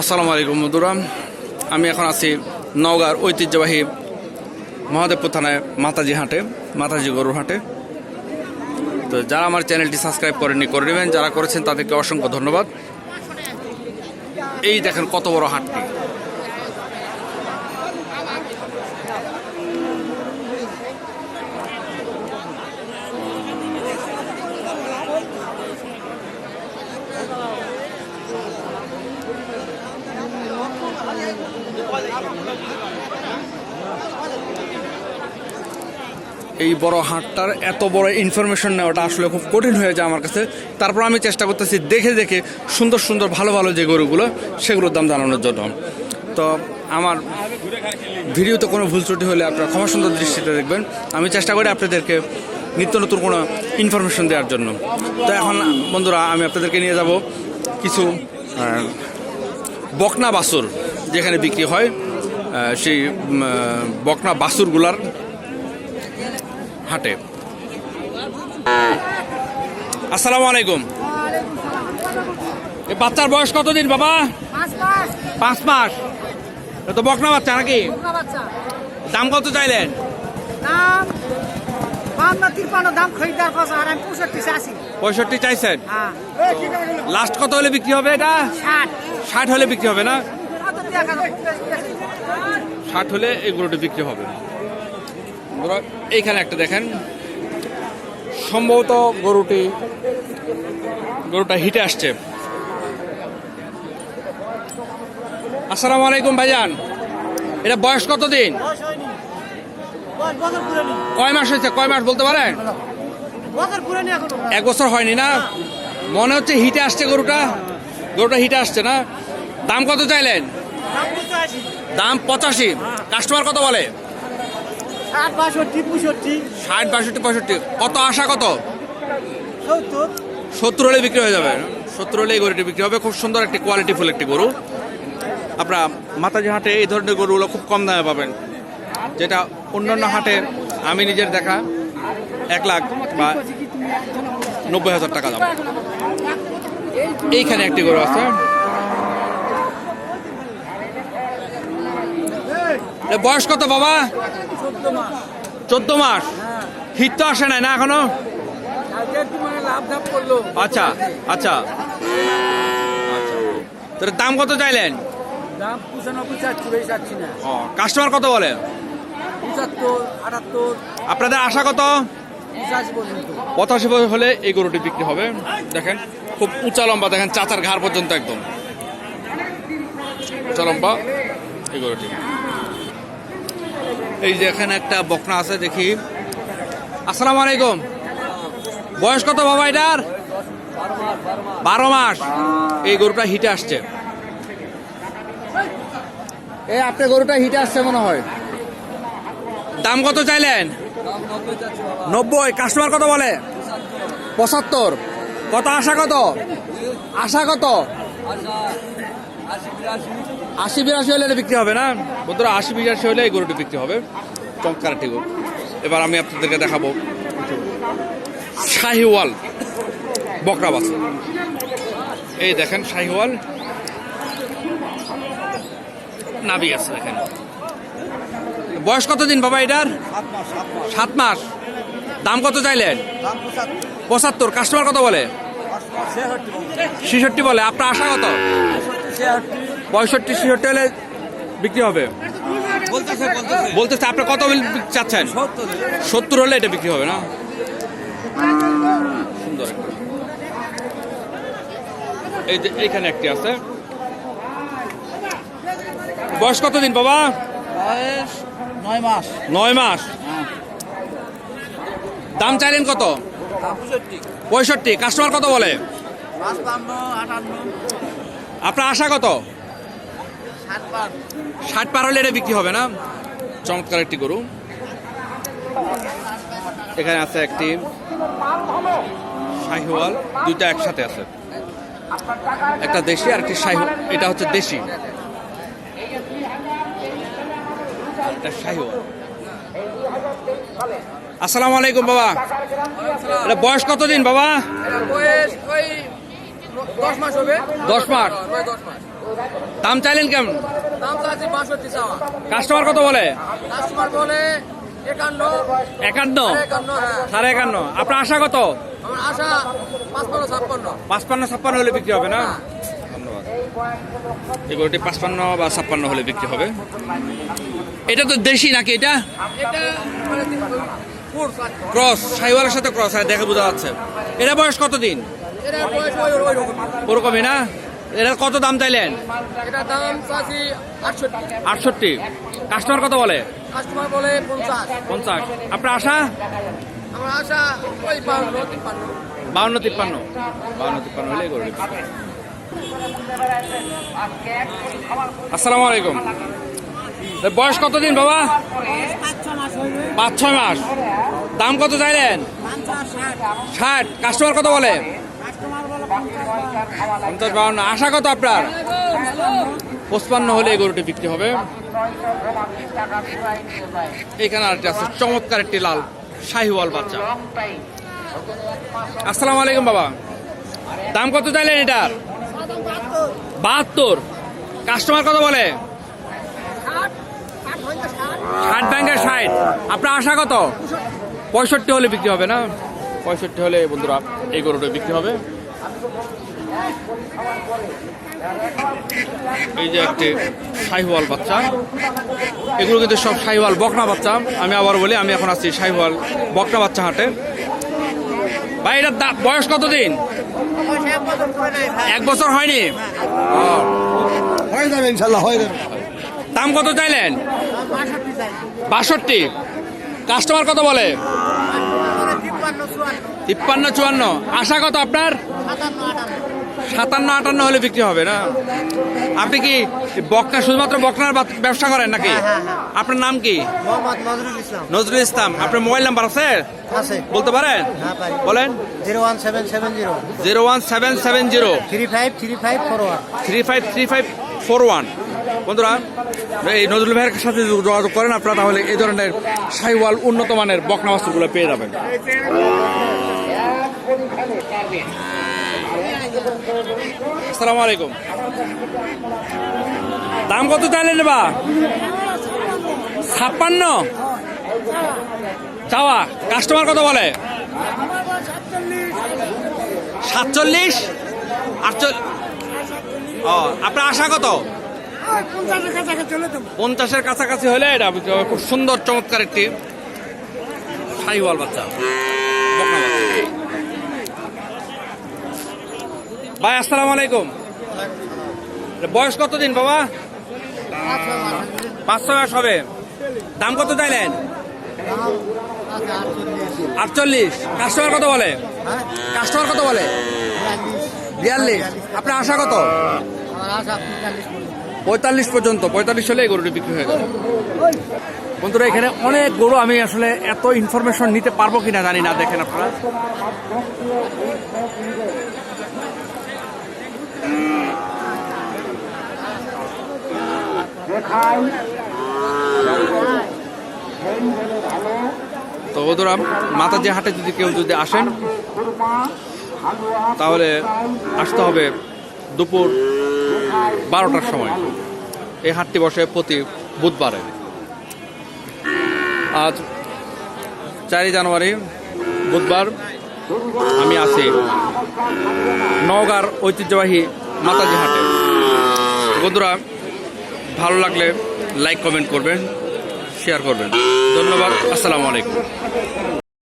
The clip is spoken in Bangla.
আসসালামু আলাইকুম, বন্ধুরা। আমি এখন আছি নওগাঁর ঐতিহ্যবাহী মহাদেবপুর থানায় মাতাজি হাটে, মাতাজি গরুর হাটে। তো যারা আমার চ্যানেলটি সাবস্ক্রাইব করেননি, করে নেবেন। যারা করেছেন, তাদেরকে অসংখ্য ধন্যবাদ। এই দেখেন কত বড় হাটটি। এই বড় হাটটার এত বড় ইনফরমেশন নেওয়াটা আসলে খুব কঠিন হয়ে যায় আমার কাছে। তারপর আমি চেষ্টা করতেছি দেখে দেখে সুন্দর সুন্দর ভালো ভালো যে গরুগুলো, সেগুলোর দাম জানানোর জন্য। তো আমার ভিডিওতে কোনো ভুল ত্রুটি হলে আপনারা ক্ষমা সুন্দর দৃষ্টিতে দেখবেন। আমি চেষ্টা করি আপনাদেরকে নিত্য নতুন কোনো ইনফরমেশন দেওয়ার জন্য। তো এখন বন্ধুরা, আমি আপনাদেরকে নিয়ে যাব কিছু বকনা বাসুর যেখানে বিক্রি হয়। সেই বকনা বাসুরগুলার হাটে। আসসালামু আলাইকুম। এ বাচ্চার বয়স কতদিন বাবা? পাঁচ মাস। তো বকনা বাচ্চা নাকি? দাম কত চাইলেন? পঁয়ষট্টি চাইছেন? হ্যাঁ। লাস্ট কত হলে বিক্রি হবে এটা? ষাট। হলে বিক্রি হবে না? ষাট হলে এই গরুটি বিক্রি হবে। বন্ধুরা, এইখানে একটা দেখেন সম্ভবত গরুটি গরুটা হিটে আসছে। আসসালামু আলাইকুম ভাইজান এটা বয়স কত দিন কয় মাস হয়েছে? কয় মাস বলতে পারেন? এক বছর হয়নি না? মনে হচ্ছে হিটে আসছে গরুটা। গরুটা হিটে আসছে না? দাম কত চাইলেন? দাম পঁচাশি। কাস্টমার কত বলে? ষাট বাষট্টি পঁয়ষট্টি। ষাট বাষট্টি পঁয়ষট্টি। কত আশা কত? সত্তর। সত্তর হলে বিক্রি হয়ে যাবে। সত্তর হলে এই গরুটি বিক্রি হবে। খুব সুন্দর একটি কোয়ালিটিফুল একটি গরু। আপনারা মাতাজি হাটে এই ধরনের গরুগুলো খুব কম দামে পাবেন। যেটা অন্যান্য হাটে আমি নিজের দেখা এক লাখ বা নব্বই হাজার টাকা দাম। এইখানে একটি গরু আছে। বয়স কত বাবা? চোদ্দ মাস। হিট তো আসে নাই না এখনও? আচ্ছা আচ্ছা। তোর দাম কত চাইলেন? কাস্টমার কত বলে? আপনাদের আশা কত? পঁচাশি বছর হলে এই গরুটি বিক্রি হবে। দেখেন খুব উঁচা লম্বা দেখেন চাচার ঘাড় পর্যন্ত একদম। উঁচা লম্বা এই গরুটি। এই যে এখানে একটা বকনা আছে দেখি। আসসালামু আলাইকুম। বয়স কত বাবা এটার? বারো মাস। এই গরুটা হিটে আসছে। এই আপনার গরুটা হিটে আসছে মনে হয়। দাম কত চাইলেন? নব্বই। কাস্টমার কত বলে? পঁচাত্তর। কত? আশা কত? আশা কত? আশি বিরাশি হলে এটা বিক্রি হবে না? বন্ধুরা, আশি বিরাশি হলে এই গরুটি বিক্রি হবে। চমৎকার গরু। এবার আমি আপনাদেরকে দেখাবো শাহিওয়াল বকরা বাস এই দেখেন শাহিওয়াল। নাবি আছে দেখেন। বয়স কত দিন বাবা এটার? সাত মাস। দাম কত চাইলেন? পঁচাত্তর। কাস্টমার কত বলে? ছেষট্টি বলে। আপনার আশা কত? পঁয়ষট্টি ছেষট্টি হলে বিক্রি হবে। বলতেছে আপনি কত বিল- চাচ্ছেন? সত্তর হলে এটা বিক্রি হবে না? সুন্দর এই যে এইখানে একটি আছে। বয়স কত দিন বাবা? বয়স নয় মাস। নয় মাস। দাম চাইলেন কত? পঁয়ষট্টি। কাস্টমার কত বলে? আপনার আশা কত? ষাট পার হলে এটা বিক্রি হবে না? চমৎকার একটি গরু। এখানে আছে একটি শাহিওয়াল দুইটা একসাথে আছে। একটা দেশি আর একটি শাহি এটা হচ্ছে দেশি। এটা শাহিওয়াল। আসসালামু আলাইকুম বাবা। এটা বয়স কতদিন বাবা? দশ মাস হবে। দশ মাস? দাম চাইলেন কেমন? দাম চাচ্ছি বাষট্টি চাওয়া। কাস্টমার কত বলে? কাস্টমার বলে একান্ন। একান্ন? হ্যাঁ। সাড়ে একান্ন। আপনার আশা কত? আমার আশা পাঁচপান্ন ছাপ্পান্ন। পাঁচপান্ন ছাপ্পান্ন হলে বিক্রি হবে না? ধন্যবাদ। পাঁচপান্ন বা ছাপ্পান্ন হলে বিক্রি হবে। এটা তো দেশি নাকি এটা? মানে ক্রস সাইওয়ালের সাথে ক্রস হয় দেখে বোঝা যাচ্ছে। এটা বয়স কত ওরকমই না? এটা কত দাম চাইলেন? আটষট্টি। কাস্টমার কত বলে? কাস্টমার বলে পঞ্চাশ। আপনার আশা? আমার আশা ওই বাউন্ন তিপ্পান্ন। বাউন্ন তিপ্পান্ন। বাউন্ন তিপ্পান্ন হলে এগুলো আসসালামু আলাইকুম। বয়স কত দিন বাবা? পাঁচ ছয় মাস। দাম কত চাইলেন? ষাট। কাস্টমার কত বলে? পঞ্চাশ আশা কত আপনার? পঁচপান্ন হলে এই গরুটি বিক্রি হবে। এখানে আরেকটি আছে, চমৎকার একটি লাল শাহিওয়াল বাচ্চা। আসসালামু আলাইকুম বাবা। দাম কত চাইলেন এটার? বাহাত্তর। কাস্টমার কত বলে? ষাট ব্যাংকের ষাট। আপনার আশা কত? পঁয়ষট্টি হলে বিক্রি হবে না? পঁয়ষট্টি হলে বন্ধুরা এই গরুটা বিক্রি হবে। এই যে একটি শাহিওয়াল বাচ্চা। এগুলো কিন্তু সব শাহিওয়াল বকনা বাচ্চা। আমি আবার বলি আমি এখন আছি শাহিওয়াল বকনা বাচ্চা হাটে। ভাই এটার বয়স কত দিন এক বছর হয়নি? হয়ে যাবে ইনশাল্লাহ হয়ে যাবে। দাম কত চাইলেন? বাষট্টি। কাস্টমার কত বলে? তিপ্পান্ন চুয়ান্ন। আশা কত আপনার? সাতান্ন আটান্ন হলে বিক্রি হবে না? আপনি কি বকনা শুধুমাত্র বকনার ব্যবসা করেন নাকি? হ্যাঁ, হ্যাঁ, হ্যাঁ। আপনার নাম কি? নজরুল ইসলাম। আপনার মোবাইল নাম্বার আছে? বলতে পারেন? বলেন। Zero one seven seven zero. Zero one seven seven zero. Three five three five four one. Three five three five four one. বন্ধুরা এই নজরুল ভাইয়ের সাথে যোগাযোগ করেন আপনারা তাহলে এই ধরনের সাইওয়াল উন্নত মানের বকনা বস্তুগুলো পেয়ে যাবেন। আসসালামু আলাইকুম। দাম কত চাইলেন বা ছাপ্পান্ন? চাওয়া কাস্টমার কত বলে? সাতচল্লিশ? আটচল্লিশ ও, আপনার আশা কত? পঞ্চাশের কাছাকাছি হলে এটা খুব সুন্দর, চমৎকার একটি বকনা বাচ্চা। ভাই, আসসালাম আলাইকুম। বয়স কত দিন বাবা? পাঁচ ছয় মাস হবে। দাম কত চাইলেন? আটচল্লিশ। কাস্টমার কত বলে? কাস্টমার কত বলে? বিয়াল্লিশ। আপনার আশা কত? পঁয়তাল্লিশ পর্যন্ত। পঁয়তাল্লিশ হলে গরুটি বিক্রি হয়ে গেল। বন্ধুরা, এখানে অনেক গরু আমি আসলে এত ইনফরমেশন নিতে পারব কিনা জানি না, দেখেন আপনারা। তো বন্ধুরা যে হাটে যদি কেউ যদি আসেন, তাহলে আসতে হবে দুপুর বারোটার সময়। এই হাটটি বসে প্রতি বুধবারে। আজ চারই জানুয়ারি, বুধবার। আমি আছি নওগাঁর ঐতিহ্যবাহী মাতাজি হাটে। বন্ধুরা, ভালো লাগলে লাইক কমেন্ট করবেন শেয়ার করবেন। ধন্যবাদ, আসসালামু আলাইকুম।